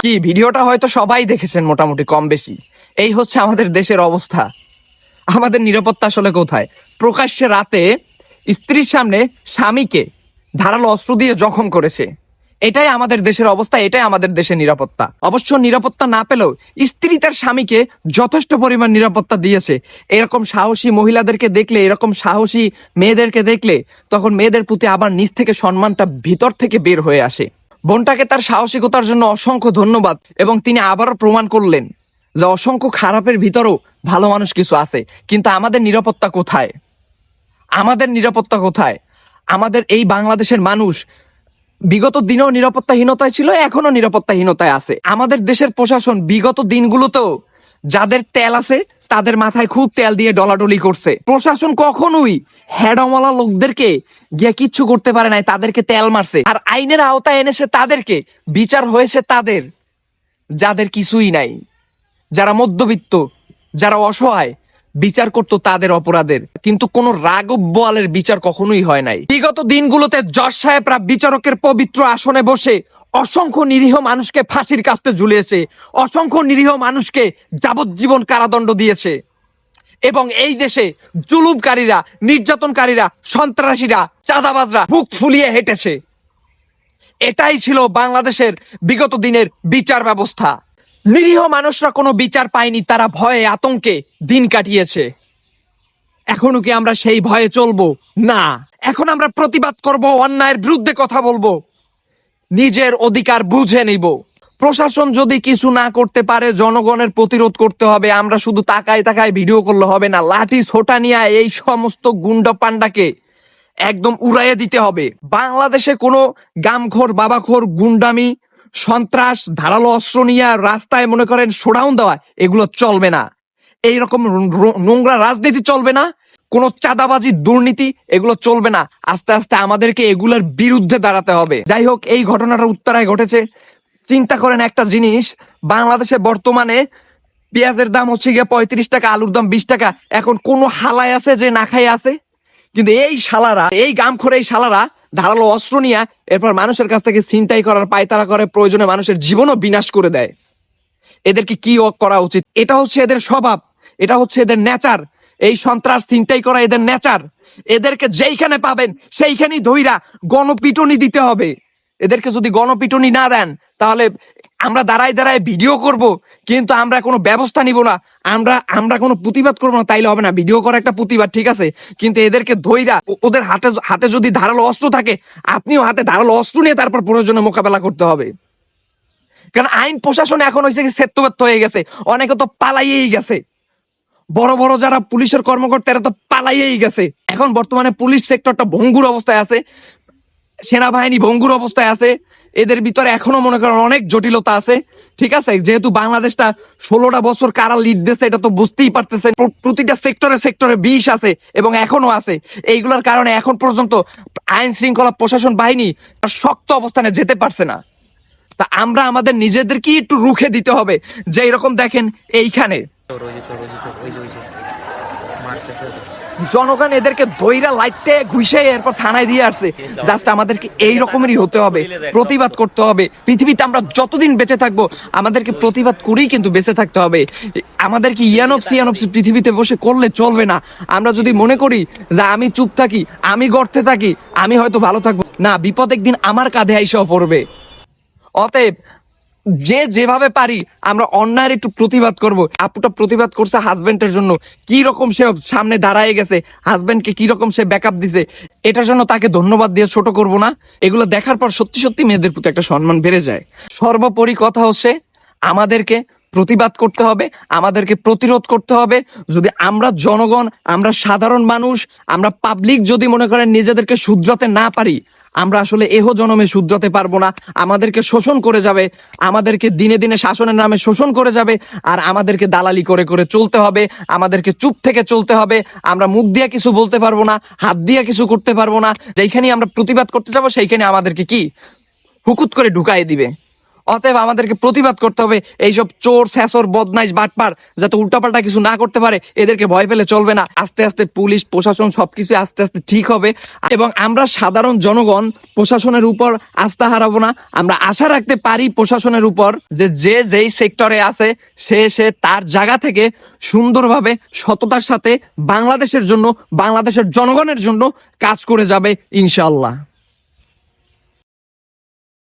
কি, ভিডিওটা হয়তো সবাই দেখেছেন মোটামুটি, কম বেশি। এই হচ্ছে আমাদের দেশের অবস্থা। আমাদের নিরাপত্তা আসলে কোথায়? প্রকাশ্যে রাতে স্ত্রীর সামনে স্বামীকে ধারালো অস্ত্র দিয়ে জখম করেছে। এটাই আমাদের দেশের অবস্থা, এটাই আমাদের দেশের নিরাপত্তা। অবশ্য নিরাপত্তা না পেলেও স্ত্রী তার স্বামীকে যথেষ্ট পরিমাণ নিরাপত্তা দিয়েছে। এরকম সাহসী মহিলাদেরকে দেখলে, এরকম সাহসী মেয়েদেরকে দেখলে, তখন মেয়েদের প্রতি আবার নিজ থেকে সম্মানটা ভিতর থেকে বের হয়ে আসে। বোনটাকে তার সাহসিকতার জন্য অসংখ্য ধন্যবাদ এবং তিনি আবারও প্রমাণ করলেন যে অসংখ্য খারাপের ভিতরেও ভালো মানুষ কিছু আছে। কিন্তু আমাদের নিরাপত্তা কোথায়? আমাদের নিরাপত্তা কোথায়? আমাদের এই বাংলাদেশের মানুষ বিগত দিনেও নিরাপত্তাহীনতায় ছিল এখনও নিরাপত্তাহীনতায় আছে। আমাদের দেশের প্রশাসন বিগত দিনগুলোতেও যাদের তেল আছে, তাদের মাথায় খুব তেল দিয়ে ডলাডলি করছে। প্রশাসন কখনোই হেডমলা লোকদেরকে গিয়ে কিচ্ছু করতে পারে নাই, তাদেরকে তেল মারছে। আর আইনের আওতায় এনেছে তাদেরকে, বিচার হয়েছে তাদের, যাদের কিছুই নাই। যারা মধ্যবিত্ত, যারা অসহায়, বিচার করতো তাদের অপরাধের। কিন্তু কোন রাগব বোয়ালের বিচার কখনোই হয় নাই। বিগত দিনগুলোতে জজ সাহেবরা বিচারকের পবিত্র আসনে বসে অসংখ্য নিরীহ মানুষকে ফাঁসির কাস্তে ঝুলিয়েছে, অসংখ্য নিরীহ মানুষকে যাবজ্জীবন কারাদণ্ড দিয়েছে। এবং এই দেশে জুলুমকারীরা, নির্যাতনকারীরা, সন্ত্রাসীরা, চাঁদাবাজরা বুক ফুলিয়ে হেঁটেছে। এটাই ছিল বাংলাদেশের বিগত দিনের বিচার ব্যবস্থা। নিরীহ মানুষরা কোনো বিচার পায়নি, তারা ভয়ে আতঙ্কে দিন কাটিয়েছে। এখনও কি আমরা সেই ভয়ে চলবো? না। এখন আমরা প্রতিবাদ করব, অন্যায়ের বিরুদ্ধে কথা বলব। নিজের অধিকার বুঝে নিব। প্রশাসন যদি কিছু না করতে পারে, জনগণের প্রতিরোধ করতে হবে। আমরা শুধু তাকায় তাকায় ভিডিও করলে হবে না। লাঠি ছোটা নিয়ে এই সমস্ত গুন্ডা পান্ডাকে একদম উড়াইয়ে দিতে হবে। বাংলাদেশে কোনো গামখোর, বাবাখোর, গুন্ডামি, সন্ত্রাস, ধারালো অস্ত্র নিয়ে রাস্তায় মনে করেন শোডাউন দেওয়া, এগুলো চলবে না। এইরকম র- নোংরা রাজনীতি চলবে না। কোনো চাঁদাবাজি, দুর্নীতি, এগুলো চলবে না। আস্তে আস্তে আমাদেরকে এগুলোর বিরুদ্ধে দাঁড়াতে হবে। যাই হোক, এই ঘটনাটা উত্তরায় ঘটেছে। চিন্তা করেন একটা জিনিস, বাংলাদেশে বর্তমানে পেঁয়াজের দাম হচ্ছে গিয়ে পঁয়ত্রিশ টাকা, আলুর দাম বিশ টাকা। এখন কোন হালায় আছে যে না খাই আছে? কিন্তু এই শালারা, এই গামখোর এই শালারা ধারালো অস্ত্র নিয়ে এরপর মানুষের কাছ থেকে ছিনতাই করার পায়তারা করে, প্রয়োজনে মানুষের জীবনও বিনাশ করে দেয়। এদেরকে কি করা উচিত? এটা হচ্ছে এদের স্বভাব, এটা হচ্ছে এদের নেচার। এই সন্ত্রাস চিন্তাই করা এদের নেচার। এদেরকে যেইখানে পাবেন, সেইখানেই ধইরা গণপিটনি দিতে হবে। এদেরকে যদি গণপিটনি না দেন, তাহলে আমরা দাঁড়ায় দাঁড়ায় ভিডিও করব, কিন্তু আমরা কোনো ব্যবস্থা নিব না। আমরা আমরা কোনো প্রতিবাদ করব না, তাইলে হবে না। ভিডিও করা একটা প্রতিবাদ, ঠিক আছে? কিন্তু এদেরকে ধইরা, ও- ওদের হাতে হাতে যদি ধারালো অস্ত্র থাকে, আপনিও হাতে ধারালো অস্ত্র নিয়ে তারপর প্রয়োজনে মোকাবেলা করতে হবে। কারণ আইন প্রশাসন এখন হয়েছে সেত্তব্যর্থ হয়ে গেছে, অনেকে তো পালাইয়েই গেছে। বড় বড় যারা পুলিশের কর্মকর্তা এরা তো পালাইয়েই গেছে। এখন বর্তমানে পুলিশ সেক্টরটা ভঙ্গুর অবস্থায় আছে। সেনাবাহিনী ভঙ্গুর অবস্থায় আছে। এদের ভিতরে এখনও মনে করেন অনেক জটিলতা আছে। ঠিক আছে? যেহেতু বাংলাদেশটা ষোলোটা বছর কারা লিড দিচ্ছে এটা তো বুঝতেই পারতেছেন। প্র- প্রতিটা সেক্টরে সেক্টরে বিষ আছে এবং এখনও আছে। এইগুলোর কারণে এখন পর্যন্ত আইন শৃঙ্খলা প্রশাসন বাহিনী শক্ত অবস্থানে যেতে পারছে না। তা আমরা আমাদের নিজেদেরকে একটু রুখে দিতে হবে। যে এরকম দেখেন এইখানে। জনগণ এদেরকে দইরা লাইতে ঘুষে এরপর থানায় দিয়ে আসছে। জাস্ট আমাদেরকে এই রকমেরই হতে হবে। প্রতিবাদ করতে হবে। পৃথিবীতে আমরা যতদিন বেঁচে থাকব, আমাদেরকে প্রতিবাদ করেই কিন্তু বেঁচে থাকতে হবে। আমাদেরকে ইয়ানপসি ইয়ানপসি পৃথিবীতে বসে করলে চলবে না। আমরা যদি মনে করি যে আমি চুপ থাকি, আমি গর্তে থাকি, আমি হয়তো ভালো থাকব। না, বিপদ একদিন আমার কাঁধে আইসাও পড়বে। অতএব যে যেভাবে পারি, আমরা অন্যায়ের একটু প্রতিবাদ করব। আপুটা প্রতিবাদ করছে হাজবেন্ডের জন্য। কি রকম সে সামনে দাঁড়ায় গেছে হাজবেন্ডকে কি রকম সে ব্যাকআপ দিছে, এটার জন্য তাকে ধন্যবাদ দিয়ে ছোট করব না। এগুলো দেখার পর সত্যি সত্যি মেয়েদের প্রতি একটা সম্মান বেড়ে যায়। সর্বোপরি কথা হচ্ছে, আমাদেরকে প্রতিবাদ করতে হবে, আমাদেরকে প্রতিরোধ করতে হবে। যদি আমরা জনগণ, আমরা সাধারণ মানুষ, আমরা পাবলিক যদি মনে করেন নিজেদেরকে শুধরাতে না পারি, আমরা আসলে এহ জনমে শুধরাতে পারব না। আমাদেরকে শোষণ করে যাবে, আমাদেরকে দিনে দিনে শাসনের নামে শোষণ করে যাবে, আর আমাদেরকে দালালি করে করে চলতে হবে, আমাদেরকে চুপ থেকে চলতে হবে। আমরা মুখ দিয়ে কিছু বলতে পারব না, হাত দিয়ে কিছু করতে পারব না। যেখানে আমরা প্রতিবাদ করতে যাব, সেইখানে আমাদেরকে কি? হুকুত করে ঢুকাই দিবে। অতএব আমাদেরকে প্রতিবাদ করতে হবে। এইসব চোর স্যাসর বদনাইশ বাটপার যাতে উল্টাপাল্টা কিছু না করতে পারে, এদেরকে ভয় পেলে চলবে না। আস্তে আস্তে পুলিশ, প্রশাসন সবকিছু আস্তে আস্তে ঠিক হবে। এবং আমরা সাধারণ জনগণ, প্রশাসনের উপর আস্থা হারাবো না। আমরা আশা রাখতে পারি প্রশাসনের উপর যে যে যেই সেক্টরে আছে, সে সে তার জায়গা থেকে সুন্দরভাবে সততার সাথে বাংলাদেশের জন্য, বাংলাদেশের জনগণের জন্য কাজ করে যাবে ইনশাল্লাহ